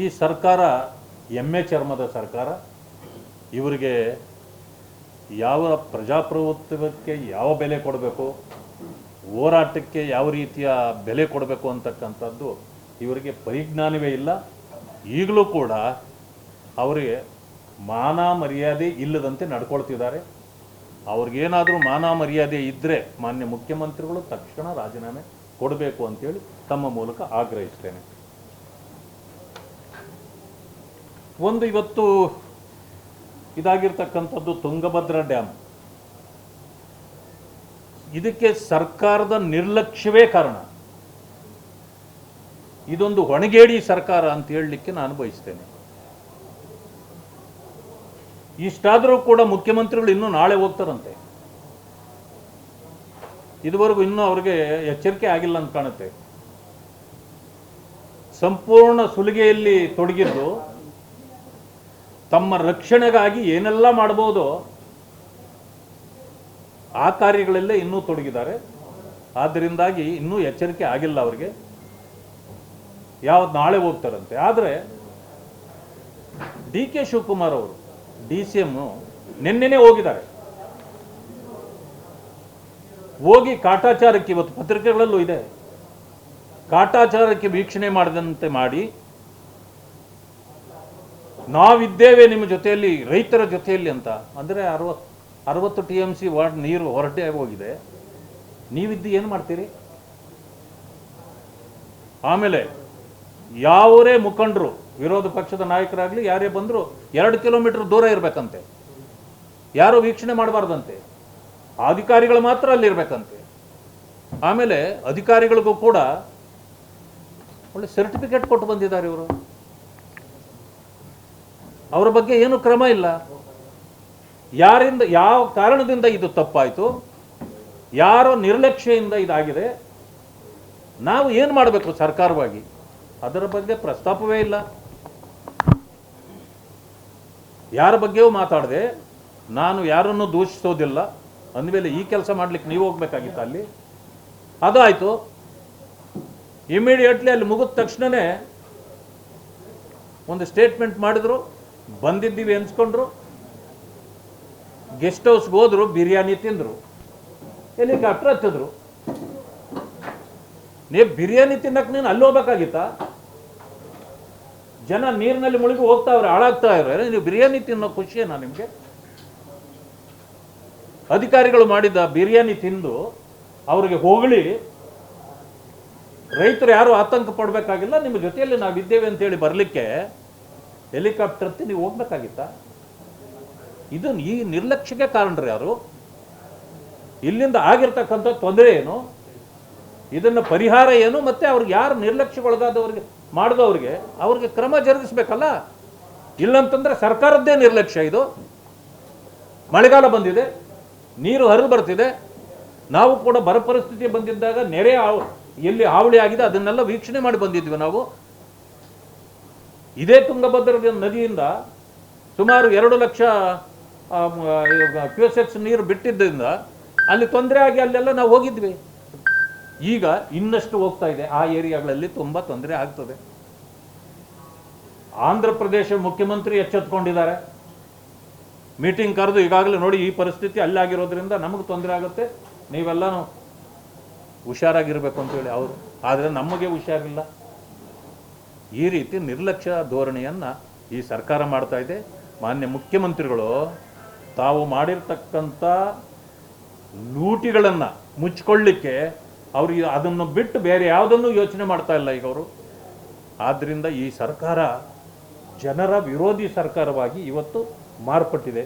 ಈ ಸರ್ಕಾರ ಎಮ್ಮೆ ಚರ್ಮದ ಸರ್ಕಾರ, ಇವರಿಗೆ ಯಾವ ಪ್ರಜಾಪ್ರಭುತ್ವಕ್ಕೆ ಯಾವ ಬೆಲೆ ಕೊಡಬೇಕು, ಹೋರಾಟಕ್ಕೆ ಯಾವ ರೀತಿಯ ಬೆಲೆ ಕೊಡಬೇಕು ಅಂತಕ್ಕಂಥದ್ದು ಇವರಿಗೆ ಪರಿಜ್ಞಾನವೇ ಇಲ್ಲ. ಈಗಲೂ ಕೂಡ ಅವರಿಗೆ ಮಾನ ಮರ್ಯಾದೆ ಇಲ್ಲದಂತೆ ನಡ್ಕೊಳ್ತಿದ್ದಾರೆ. ಅವ್ರಿಗೇನಾದರೂ ಮಾನ ಮರ್ಯಾದೆ ಇದ್ದರೆ ಮಾನ್ಯ ಮುಖ್ಯಮಂತ್ರಿಗಳು ತಕ್ಷಣ ರಾಜೀನಾಮೆ ಕೊಡಬೇಕು ಅಂತೇಳಿ ತಮ್ಮ ಮೂಲಕ ಆಗ್ರಹಿಸ್ತೇನೆ. ಒಂದು ಇವತ್ತು ಇದಾಗಿರ್ತಕ್ಕಂಥದ್ದು ತುಂಗಭದ್ರಾ ಡ್ಯಾಮ್. ಇದಕ್ಕೆ ಸರ್ಕಾರದ ನಿರ್ಲಕ್ಷ್ಯವೇ ಕಾರಣ. ಇದೊಂದು ಒಣಗೇಡಿ ಸರ್ಕಾರ ಅಂತ ಹೇಳಲಿಕ್ಕೆ ನಾನು ಬಯಸ್ತೇನೆ. ಇಷ್ಟಾದರೂ ಕೂಡ ಮುಖ್ಯಮಂತ್ರಿಗಳು ಇನ್ನೂ ನಾಳೆ ಹೋಗ್ತಾರಂತೆ. ಇದುವರೆಗೂ ಇನ್ನೂ ಅವರಿಗೆ ಎಚ್ಚರಿಕೆ ಆಗಿಲ್ಲ ಅಂತ ಕಾಣುತ್ತೆ. ಸಂಪೂರ್ಣ ಸುಲಿಗೆಯಲ್ಲಿ ತೊಡಗಿದ್ದು ತಮ್ಮ ರಕ್ಷಣೆಗಾಗಿ ಏನೆಲ್ಲ ಮಾಡಬಹುದು ಆ ಕಾರ್ಯಗಳಲ್ಲೇ ಇನ್ನೂ ತೊಡಗಿದ್ದಾರೆ. ಆದ್ದರಿಂದಾಗಿ ಇನ್ನೂ ಎಚ್ಚರಿಕೆ ಆಗಿಲ್ಲ ಅವರಿಗೆ. ಯಾವ ನಾಳೆ ಹೋಗ್ತಾರಂತೆ. ಆದರೆ ಡಿ ಕೆ ಶಿವಕುಮಾರ್ ಅವರು, ಡಿ ಸಿ ಎಂ ನಿನ್ನೆನೇ ಹೋಗಿದ್ದಾರೆ. ಹೋಗಿ ಕಾಟಾಚಾರಕ್ಕೆ ಇವತ್ತು ಪತ್ರಿಕೆಗಳಲ್ಲೂ ಇದೆ. ಕಾಟಾಚಾರಕ್ಕೆ ವೀಕ್ಷಣೆ ಮಾಡಿದಂತೆ ಮಾಡಿ ನಾವಿದ್ದೇವೆ ನಿಮ್ಮ ಜೊತೆಯಲ್ಲಿ, ರೈತರ ಜೊತೆಯಲ್ಲಿ ಅಂತ. ಅಂದರೆ ಅರವತ್ತು ಅರವತ್ತು ಟಿ ಎಂ ವಾರ್ಡ್ ನೀರು ಹೊರಟೆ ಹೋಗಿದೆ ನೀವಿದ್ದು ಏನು ಮಾಡ್ತೀರಿ? ಆಮೇಲೆ, ಯಾವರೇ ಮುಖಂಡರು, ವಿರೋಧ ಪಕ್ಷದ ನಾಯಕರಾಗಲಿ, ಯಾರೇ ಬಂದರೂ ಎರಡು ಕಿಲೋಮೀಟರ್ ದೂರ ಇರಬೇಕಂತೆ. ಯಾರು ವೀಕ್ಷಣೆ ಮಾಡಬಾರ್ದಂತೆ. ಅಧಿಕಾರಿಗಳು ಮಾತ್ರ ಅಲ್ಲಿರ್ಬೇಕಂತೆ ಆಮೇಲೆ ಅಧಿಕಾರಿಗಳಿಗೂ ಕೂಡ ಒಳ್ಳೆ ಸರ್ಟಿಫಿಕೇಟ್ ಕೊಟ್ಟು ಬಂದಿದ್ದಾರೆ ಇವರು. ಅವರ ಬಗ್ಗೆ ಏನು ಕ್ರಮ ಇಲ್ಲ. ಯಾರಿಂದ, ಯಾವ ಕಾರಣದಿಂದ ಇದು ತಪ್ಪಾಯಿತು, ಯಾರೋ ನಿರ್ಲಕ್ಷ್ಯದಿಂದ ಇದಾಗಿದೆ, ನಾವು ಏನು ಮಾಡಬೇಕು ಸರ್ಕಾರವಾಗಿ? ಅದರ ಬಗ್ಗೆ ಪ್ರಸ್ತಾಪವೇ ಇಲ್ಲ. ಯಾರ ಬಗ್ಗೆಯೂ ಮಾತಾಡದೆ, ನಾನು ಯಾರನ್ನು ದೂಷಿಸೋದಿಲ್ಲ. ಅಂದಮೇಲೆ ಈ ಕೆಲಸ ಮಾಡ್ಲಿಕ್ಕೆ ನೀವು ಹೋಗ್ಬೇಕಾಗಿತ್ತು ಅಲ್ಲಿ. ಅದಾಯಿತು. ಇಮಿಡಿಯೇಟ್ಲಿ ಅಲ್ಲಿ ಮುಗಿದ ತಕ್ಷಣವೇ ಒಂದು ಸ್ಟೇಟ್ಮೆಂಟ್ ಮಾಡಿದ್ರು. ಬಂದಿದ್ದೀವಿ ಅನ್ಸ್ಕೊಂಡ್ರು. ಗೆಸ್ಟ್ ಹೌಸ್ಗೆ ಹೋದ್ರು, ಬಿರಿಯಾನಿ ತಿಂದರು. ಹೆಲಿಕಾಪ್ಟರ್ ಹತ್ತಿದ್ರು. ನೀವು ಬಿರಿಯಾನಿ ತಿನ್ನಕ್ಕೆ ನೀನು ಅಲ್ಲಿ ಹೋಗ್ಬೇಕಾಗಿತ್ತಾ? ಜನ ನೀರಿನಲ್ಲಿ ಮುಳುಗಿ ಹೋಗ್ತಾವ್ರೆ ಹಾಳಾಗ್ತಾ ಇವ್ರೆ. ನೀವು ಬಿರಿಯಾನಿ ತಿನ್ನೋ ಖುಷಿಯೇನಾ ನಿಮಗೆ? ಅಧಿಕಾರಿಗಳು ಮಾಡಿದ್ದ ಬಿರಿಯಾನಿ ತಿಂದು ಅವ್ರಿಗೆ ಹೊಗಳಿ, ರೈತರು ಯಾರು ಆತಂಕ ಪಡಬೇಕಾಗಿಲ್ಲ, ನಿಮ್ಮ ಜೊತೆಯಲ್ಲಿ ನಾವಿದ್ದೇವೆ ಅಂತೇಳಿ ಬರಲಿಕ್ಕೆ ಹೆಲಿಕಾಪ್ಟರ್ ಅಂತ ನೀವು ಹೋಗ್ಬೇಕಾಗಿತ್ತಾ? ಇದು ಈ ನಿರ್ಲಕ್ಷ್ಯಕ್ಕೆ ಕಾರಣರು ಯಾರು? ಇಲ್ಲಿಂದ ಆಗಿರ್ತಕ್ಕಂಥ ತೊಂದರೆ ಏನು? ಇದನ್ನ ಪರಿಹಾರ ಏನು? ಮತ್ತೆ ಅವ್ರಿಗೆ ಯಾರು ನಿರ್ಲಕ್ಷ್ಯಗೊಳಗಾದವ್ರಿಗೆ, ಮಾಡಿದವ್ರಿಗೆ ಅವ್ರಿಗೆ ಕ್ರಮ ಜರುಗಿಸ್ಬೇಕಲ್ಲ? ಇಲ್ಲಂತಂದ್ರೆ ಸರ್ಕಾರದ್ದೇ ನಿರ್ಲಕ್ಷ್ಯ ಇದು. ಮಳೆಗಾಲ ಬಂದಿದೆ, ನೀರು ಹರಿದು ಬರ್ತಿದೆ. ನಾವು ಕೂಡ ಬರ ಪರಿಸ್ಥಿತಿ ಬಂದಿದ್ದಾಗ ನೆರೆ ಎಲ್ಲಿ ಹಾವಳಿ ಆಗಿದೆ ಅದನ್ನೆಲ್ಲ ವೀಕ್ಷಣೆ ಮಾಡಿ ಬಂದಿದ್ವಿ ನಾವು. ಇದೇ ತುಂಗಭದ್ರಾ ನದಿಯಿಂದ ಸುಮಾರು ಎರಡು ಲಕ್ಷ ಕ್ಯೂಸೆಕ್ಸ್ ನೀರು ಬಿಟ್ಟಿದ್ದರಿಂದ ಅಲ್ಲಿ ತೊಂದರೆ ಆಗಿ ಅಲ್ಲೆಲ್ಲ ನಾವು ಹೋಗಿದ್ವಿ. ಈಗ ಇನ್ನಷ್ಟು ಹೋಗ್ತಾ ಇದೆ. ಆ ಏರಿಯಾಗಳಲ್ಲಿ ತುಂಬ ತೊಂದರೆ ಆಗ್ತದೆ. ಆಂಧ್ರ ಪ್ರದೇಶ ಮುಖ್ಯಮಂತ್ರಿ ಎಚ್ಚೆತ್ಕೊಂಡಿದ್ದಾರೆ. ಮೀಟಿಂಗ್ ಕರೆದು ಈಗಾಗಲೇ ನೋಡಿ ಈ ಪರಿಸ್ಥಿತಿ ಅಲ್ಲಾಗಿರೋದ್ರಿಂದ ನಮಗೆ ತೊಂದರೆ ಆಗುತ್ತೆ. ನೀವೆಲ್ಲನೂ ಹುಷಾರಾಗಿರ್ಬೇಕು ಅಂತೇಳಿ ಅವರು. ಆದರೆ ನಮಗೆ ಹುಷಾರಿಲ್ಲ. ಈ ರೀತಿ ನಿರ್ಲಕ್ಷ್ಯ ಧೋರಣೆಯನ್ನು ಈ ಸರ್ಕಾರ ಮಾಡ್ತಾ ಇದೆ. ಮಾನ್ಯ ಮುಖ್ಯಮಂತ್ರಿಗಳು, ತಾವು ಮಾಡಿರ್ತಕ್ಕಂಥ ಲೂಟಿಗಳನ್ನು ಮುಚ್ಕೊಳ್ಳಿಕ್ಕೆ ಅವರು ಅದನ್ನು ಬಿಟ್ಟು ಬೇರೆ ಯಾವುದನ್ನು ಯೋಚನೆ ಮಾಡ್ತಾ ಇಲ್ಲ ಈಗ ಅವರು. ಆದ್ದರಿಂದ ಈ ಸರ್ಕಾರ ಜನರ ವಿರೋಧಿ ಸರ್ಕಾರವಾಗಿ ಇವತ್ತು ಮಾರ್ಪಟ್ಟಿದೆ.